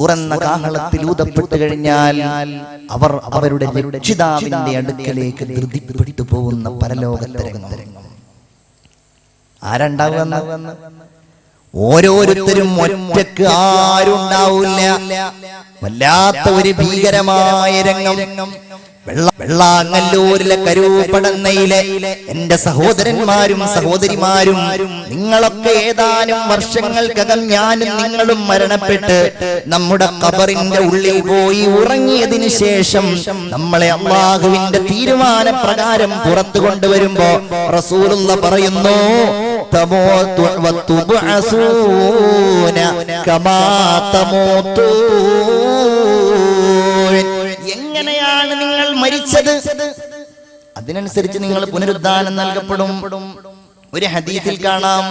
തുറന്ന കാഹളത്തിൽ ഊതപ്പെട്ടു കഴിഞ്ഞാൽ അവർ അവരുടെ രക്ഷിതാവിന്റെ അടുക്കലേക്ക് ധൃതിപ്പെട്ടു പോകുന്ന പരലോകത്തരംഗം ആരുണ്ടാവുന്ന ഓരോരുത്തരും ഒറ്റയ്ക്ക് ആരുണ്ടാവില്ല. വല്ലാത്ത ഒരു ഭീകരമായ രംഗം. വെള്ളാങ്ങല്ലൂരിലെ കരൂപ്പടന്നയിലെ എന്റെ സഹോദരന്മാരും സഹോദരിമാരും നിങ്ങളൊക്കെ ഏതാനും വർഷങ്ങൾക്കകം ഞാനും നിങ്ങളും മരണപ്പെട്ട് നമ്മുടെ കബറിന്റെ ഉള്ളിൽ പോയി ഉറങ്ങിയതിനു ശേഷം നമ്മളെ അള്ളാഹുവിന്റെ തീരുമാന പ്രകാരം പുറത്തു കൊണ്ടുവരുമ്പോ റസൂലുള്ള പറയുന്നു തമോത്തു കമാ തമോത്തൂൻ മരിച്ചത് അതിനനുസരിച്ച് നിങ്ങൾ പുനരുദ്ധാനം നൽകപ്പെടും. ഒരു ഹദീസിൽ കാണാം.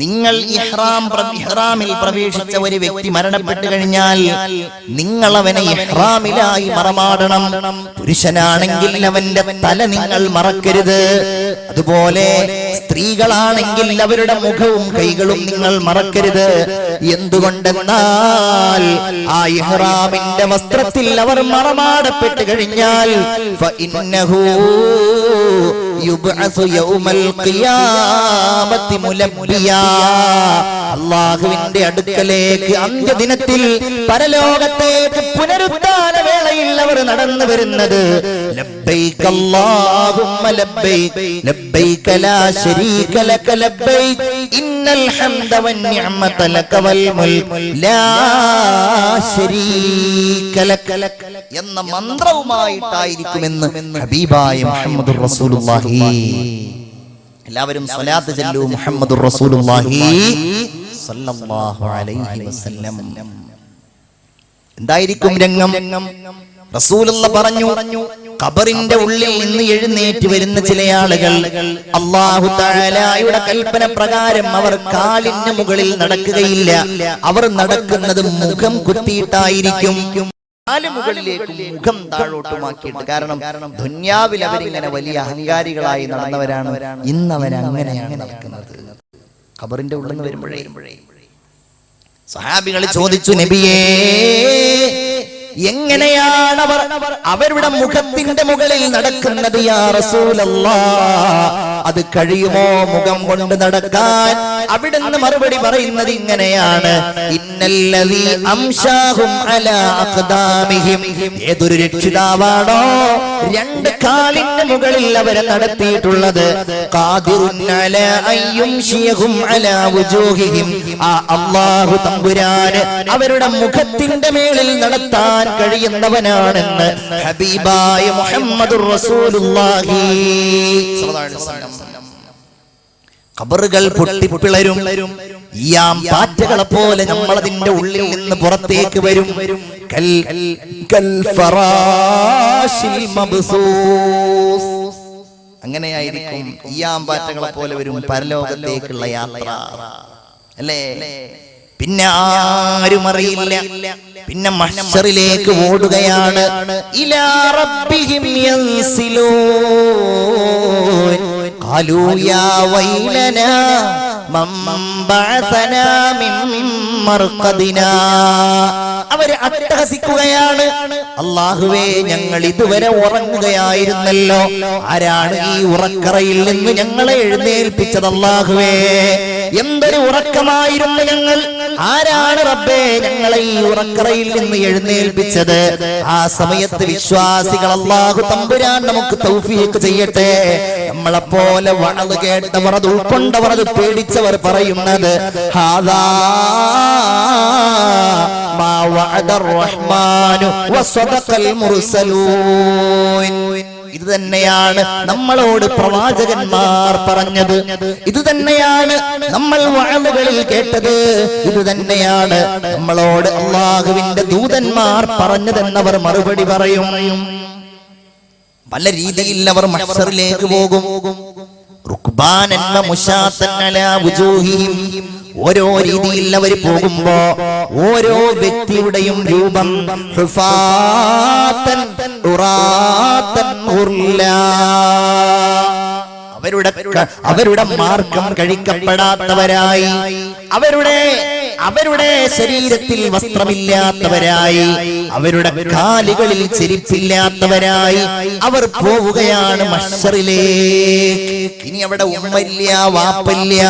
നിങ്ങൾ ഇഹ്റാം ഇഹ്റാമിൽ പ്രവേശിച്ച ഒരു വ്യക്തി മരണപ്പെട്ടു കഴിഞ്ഞാൽ നിങ്ങൾ അവനെ ഇഹ്റാമിലായി മറമാടണം. പുരുഷനാണെങ്കിൽ അവന്റെ തല നിങ്ങൾ മറക്കരുത്. അതുപോലെ സ്ത്രീകളാണെങ്കിൽ അവരുടെ മുഖവും കൈകളും നിങ്ങൾ മറക്കരുത്. എന്തുകൊണ്ടെന്നാൽ ആ ഇഹ്റാമിന്റെ വസ്ത്രത്തിൽ അവർ മറമാടപ്പെട്ടു കഴിഞ്ഞാൽ അള്ളാഹുവിന്റെ അടുക്കലേക്ക് അന്ത്യദിനത്തിൽ പരലോകത്തേക്ക് പുനരുദ്ധാന വേളയിൽ അവർ നടന്നു വരുന്നത്. അല്ലാഹുമ്മ ഇന്നൽ ഹംദ മുൽക്. ലാ എന്ന മന്ത്രവുമായിട്ടായിരിക്കുമെന്ന് ഹബീബായ റസൂലുള്ളാഹി. എല്ലാവരും സ്വലാത്ത് ചൊല്ലൂ മുഹമ്മദുർ റസൂലുള്ളാഹി അലൈഹി വസല്ലം. എന്തായിരിക്കും രംഗം? റസൂലുള്ള പറഞ്ഞു ഖബറിന്റെ ഉള്ളിൽ നിന്ന് എഴുന്നേറ്റ് വരുന്ന ചില ആളുകൾ അള്ളാഹു തആലയുടെ കൽപ്പന പ്രകാരം അവർ കാലിന് മുകളിൽ നടക്കുകയില്ല. അവർ നടക്കുന്നത് മുഖം കുത്തിയിട്ടായിരിക്കും. കാൽ മുഖം താഴോട്ടുമാക്കിയിട്ട്. കാരണം ദുന്യാവിൽ അവരിങ്ങനെ വലിയ അഹങ്കാരികളായി നടന്നവരാണ്. ഇന്ന് അവർ അങ്ങനെയാണ് നടക്കുന്നത്. ഖബറിന്റെ ഉള്ളിൽ നിന്ന് വരുമ്പോഴേ സഹാബികൾ ചോദിച്ചു നബിയേ എങ്ങനെയാണ് അവർ അവരുടെ മുഖത്തിന്റെ മുകളിൽ നടക്കുന്നത് യാ റസൂലല്ലാ? അത് കഴിയുമോ? മുഖം കൊണ്ട് നടക്കാൻ. അവിടുന്ന് മറുപടി പറയുന്നത് ഇങ്ങനെയാണ്. ഏതൊരു രക്ഷിതാവാണോ? രണ്ട് കാലിന്റെ മുകളിൽ അവരെ നടത്തിയിട്ടുള്ളത്. തമ്പുരാന് അവരുടെ മുഖത്തിന്റെ മേളിൽ നടത്താൻ കഴിയുന്നവനാണെന്ന് ഹബീബായ മുഹമ്മദ് റസൂലുള്ളാഹി. ഖബറുകൾ പൊട്ടിപ്പിളരും ഈയാം പാറ്റകളെ പോലെ നമ്മൾ അതിന്റെ ഉള്ളിൽ നിന്ന് പുറത്തേക്ക് വരും. കൽ കൽ ഫറാശിൽ മബ്സൂസ്. അങ്ങനെയായിരിക്കും ഈയാം പാറ്റകളെ പോലെ വരും പരലോകത്തേക്കുള്ള യാത്ര. അല്ലേ? പിന്നെ ആരും അറിയില്ല. പിന്നെ മഷറിലേക്ക് ഓടുകയാണ്. അവർ അട്ടഹസിക്കുകയാണ്. അള്ളാഹുവേ ഞങ്ങൾ ഇതുവരെ ഉറങ്ങുകയായിരുന്നല്ലോ. ആരാണ് ഈ ഉറക്കറയിൽ നിന്ന് ഞങ്ങളെ എഴുന്നേൽപ്പിച്ചത് അള്ളാഹുവേ? എന്തൊരു ഉറക്കമായിരുന്നു ഞങ്ങൾ? ആരാണ് റബ്ബേ ഞങ്ങളെ ഈ ഉറക്കറയിൽ നിന്ന് എഴുന്നേൽപ്പിച്ചത്? ആ സമയത്ത് വിശ്വാസികൾ അള്ളാഹു തമ്പുരാൻ നമുക്ക് തൗഫീഖ് ചെയ്യട്ടെ. നമ്മളെ പോലെ വളത് കേട്ടവർ അത് ഉൾക്കൊണ്ടവർ അത് പേടിച്ചവർ പറയുന്നത് ഹാദാ മാ വഅദർ റഹ്മാനു വസദഖൽ മുർസലൂൻ. ഇത് തന്നെയാണ് നമ്മളോട് പ്രവാചകന്മാർ പറഞ്ഞത്. ഇത് തന്നെയാണ് നമ്മൾ വഴവുകളിൽ കേട്ടത്. ഇത് തന്നെയാണ് നമ്മളോട് അള്ളാഹുവിന്റെ ദൂതന്മാർ പറഞ്ഞതെന്നവർ മറുപടി പറയും. പല രീതിയിൽ അവർ മഹ്സറിലേക്ക് പോകും. ഓരോ രീതിയിൽ അവർ പോകുമ്പോ ഓരോ വ്യക്തിയുടെയും രൂപം. അവരുടെ അവരുടെ മാർഗം കഴിക്കപ്പെടാത്തവരായി അവരുടെ അവരുടെ ശരീരത്തിൽ വസ്ത്രമില്ലാത്തവരായി അവരുടെ കാലുകളിൽ ചെരിപ്പില്ലാത്തവരായി അവർ പോവുകയാണ് മഷറിലേക്ക്. ഇനി അവിടെ ഉമ്മല്ല വാപ്പല്ല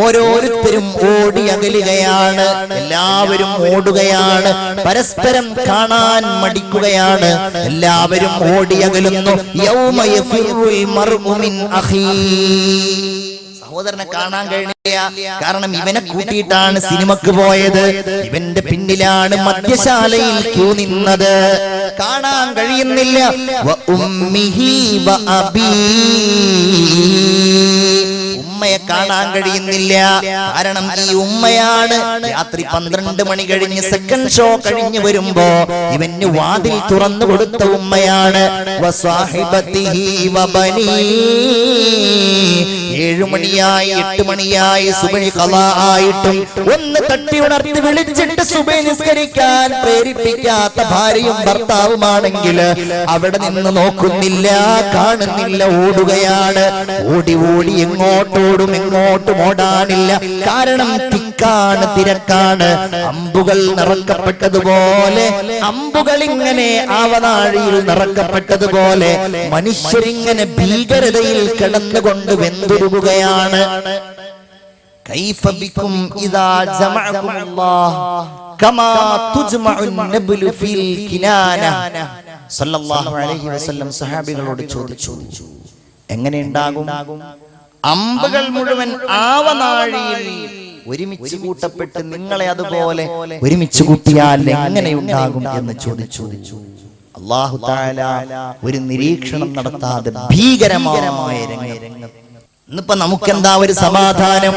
ഓരോരുത്തരും ഓടി അകലുകയാണ്. എല്ലാവരും ഓടുകയാണ്. പരസ്പരം കാണാൻ മടിക്കുകയാണ്. എല്ലാവരും ഓടി അകലുന്നു. യൗമ യഫിറുൽ മർഉ മിൻ അഖീ. സഹോദരനെ കാണാൻ കഴിഞ്ഞില്ല കാരണം ഇവനെ കൂട്ടിയിട്ടാണ് സിനിമക്ക് പോയത്. ഇവന്റെ പിന്നിലാണ് മദ്യശാലയിൽ ക്യൂ നിന്നത്. കാണാൻ കഴിയുന്നില്ല. ഉമ്മയെ കാണാൻ കഴിയുന്നില്ല. കാരണം ഈ ഉമ്മയാണ്. രാത്രി പന്ത്രണ്ട് മണി കഴിഞ്ഞ് സെക്കൻഡ് ഷോ കഴിഞ്ഞ് വരുമ്പോ ഇവന് വാതിൽ തുറന്നു കൊടുത്ത ഉമ്മയാണ്. ഏഴുമണിയായി എട്ട് മണിയായി സുബൈ കലായിട്ടും ഒന്ന് തട്ടി ഉണർത്തി വിളിച്ചിട്ട് സുബൈ നിസ്കരിക്കാൻ പ്രേരിപ്പിക്കാത്ത ഭാര്യയും ഭർത്താവുമാണെങ്കിൽ അവിടെ നിന്ന് നോക്കുന്നില്ല കാണുന്നില്ല ഓടുകയാണ്. ഓടി ഓടി എങ്ങോട്ടോടും എങ്ങോട്ടും മോടാനില്ല കാരണം തിക്കാണ് തിരക്കാണ്. അമ്പുകൾ നിറക്കപ്പെട്ടതുപോലെ അമ്പുകൾ ഇങ്ങനെ ആവനാഴിയിൽ നിറക്കപ്പെട്ടതുപോലെ മനുഷ്യരിങ്ങനെ ഭീകരതയിൽ കിടന്നുകൊണ്ട് വെന്തുരുകുകയാണ് കൈഫബിക്കും ഇതാ ജമഅകുമുല്ലാഹ് കമാ തുജ്മഉൻ നബ്ലു ഫിൽ കിനാന. സല്ലല്ലാഹു അലൈഹി വസല്ലം സഹാബികളോട് ചോദിച്ചു എങ്ങനെ ഉണ്ടാകും? അമ്പുകൾ മുഴുവൻ ആവനാഴിയിൽ ഒരുമിച്ച് കൂട്ടപ്പെട്ട് നിങ്ങളെ അതുപോലെ ഒരുമിച്ച് കൂട്ടിയാൽ എങ്ങനെ ഉണ്ടാകും എന്ന് ചോദിച്ചു. അള്ളാഹു താല ഒരു നിരീക്ഷണം നടത്താതെ ഭീകരമായ രംഗം നമുക്ക് എന്താ ഒരു സമാധാനം?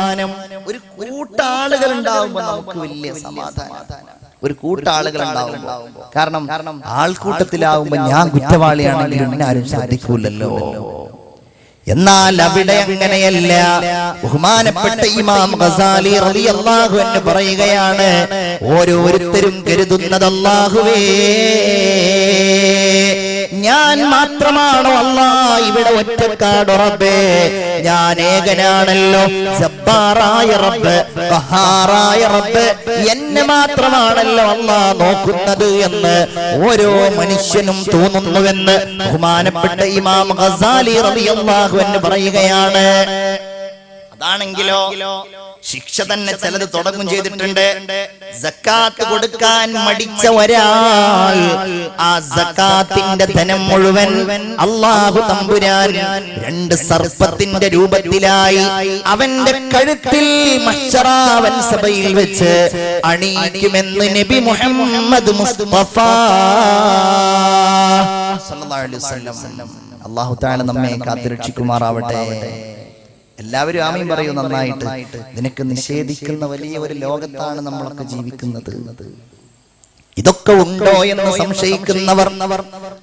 ഒരു കൂട്ടാളുകൾ ഉണ്ടാവുമ്പോ നമുക്ക് വലിയ സമാധാനം. ഒരു കൂട്ടാളുകൾ ഉണ്ടാവുമ്പോ കാരണം ആൾക്കൂട്ടത്തിലാവുമ്പോ ഞാൻ കുറ്റവാളിയാണെങ്കിലും എന്നെ ആരും ശ്രദ്ധിക്കൂലല്ലോ. എന്നാൽ അവിടെ അങ്ങനെയല്ല. ബഹുമാനപ്പെട്ട ഇമാം ഗസാലി റളിയല്ലാഹു എന്ന് പറയുകയാണ് ഓരോരുത്തരും കരുതുന്നത് അല്ലാഹുവേ. ഞാൻ മാത്രമാണോ അല്ല? ഇവിടെ ഒറ്റക്കാട് റബ്ബേ? ഞാൻ ഏകനാണല്ലോ. ജബ്ബാറായ റബ്ബ് ബഹാറായ റബ്ബ്. എന്നെ മാത്രമാണല്ലോ അല്ല നോക്കുന്നത് എന്ന് ഓരോ മനുഷ്യനും തോന്നുന്നുവെന്ന് ബഹുമാനപ്പെട്ട ഇമാം ഗസാലി റളിയല്ലാഹു എന്ന് പറയുകയാണ്. അതാണെങ്കിലോ ശിക്ഷ തന്നെ ചിലത് തുടങ്ങും ചെയ്തിട്ടുണ്ട്. സക്കാത്ത് കൊടുക്കാൻ മടിച്ച ഒരാൾ ആ സക്കാത്തിന്റെ ധനം മുഴുവൻ അള്ളാഹു തമ്പുരാൻ രണ്ട് സർപ്പത്തിന്റെ രൂപത്തിലായി അവന്റെ കഴുത്തിൽ മഷറാവൻ സഭയിൽ വെച്ച് അണിയിക്കുമെന്ന് നബി മുഹമ്മദ് മുസ്തഫ അള്ളാഹു താല നമ്മെ കാത്തുരക്ഷിക്കുമാറാവട്ടെ. എല്ലാവരും ആമയും പറയൂ നന്നായിട്ട്. നിനക്ക് നിഷേധിക്കുന്ന വലിയ ഒരു ലോകത്താണ് നമ്മളൊക്കെ ജീവിക്കുന്നത്. ഇതൊക്കെ ഉണ്ടോ എന്ന് സംശയിക്കുന്നവർ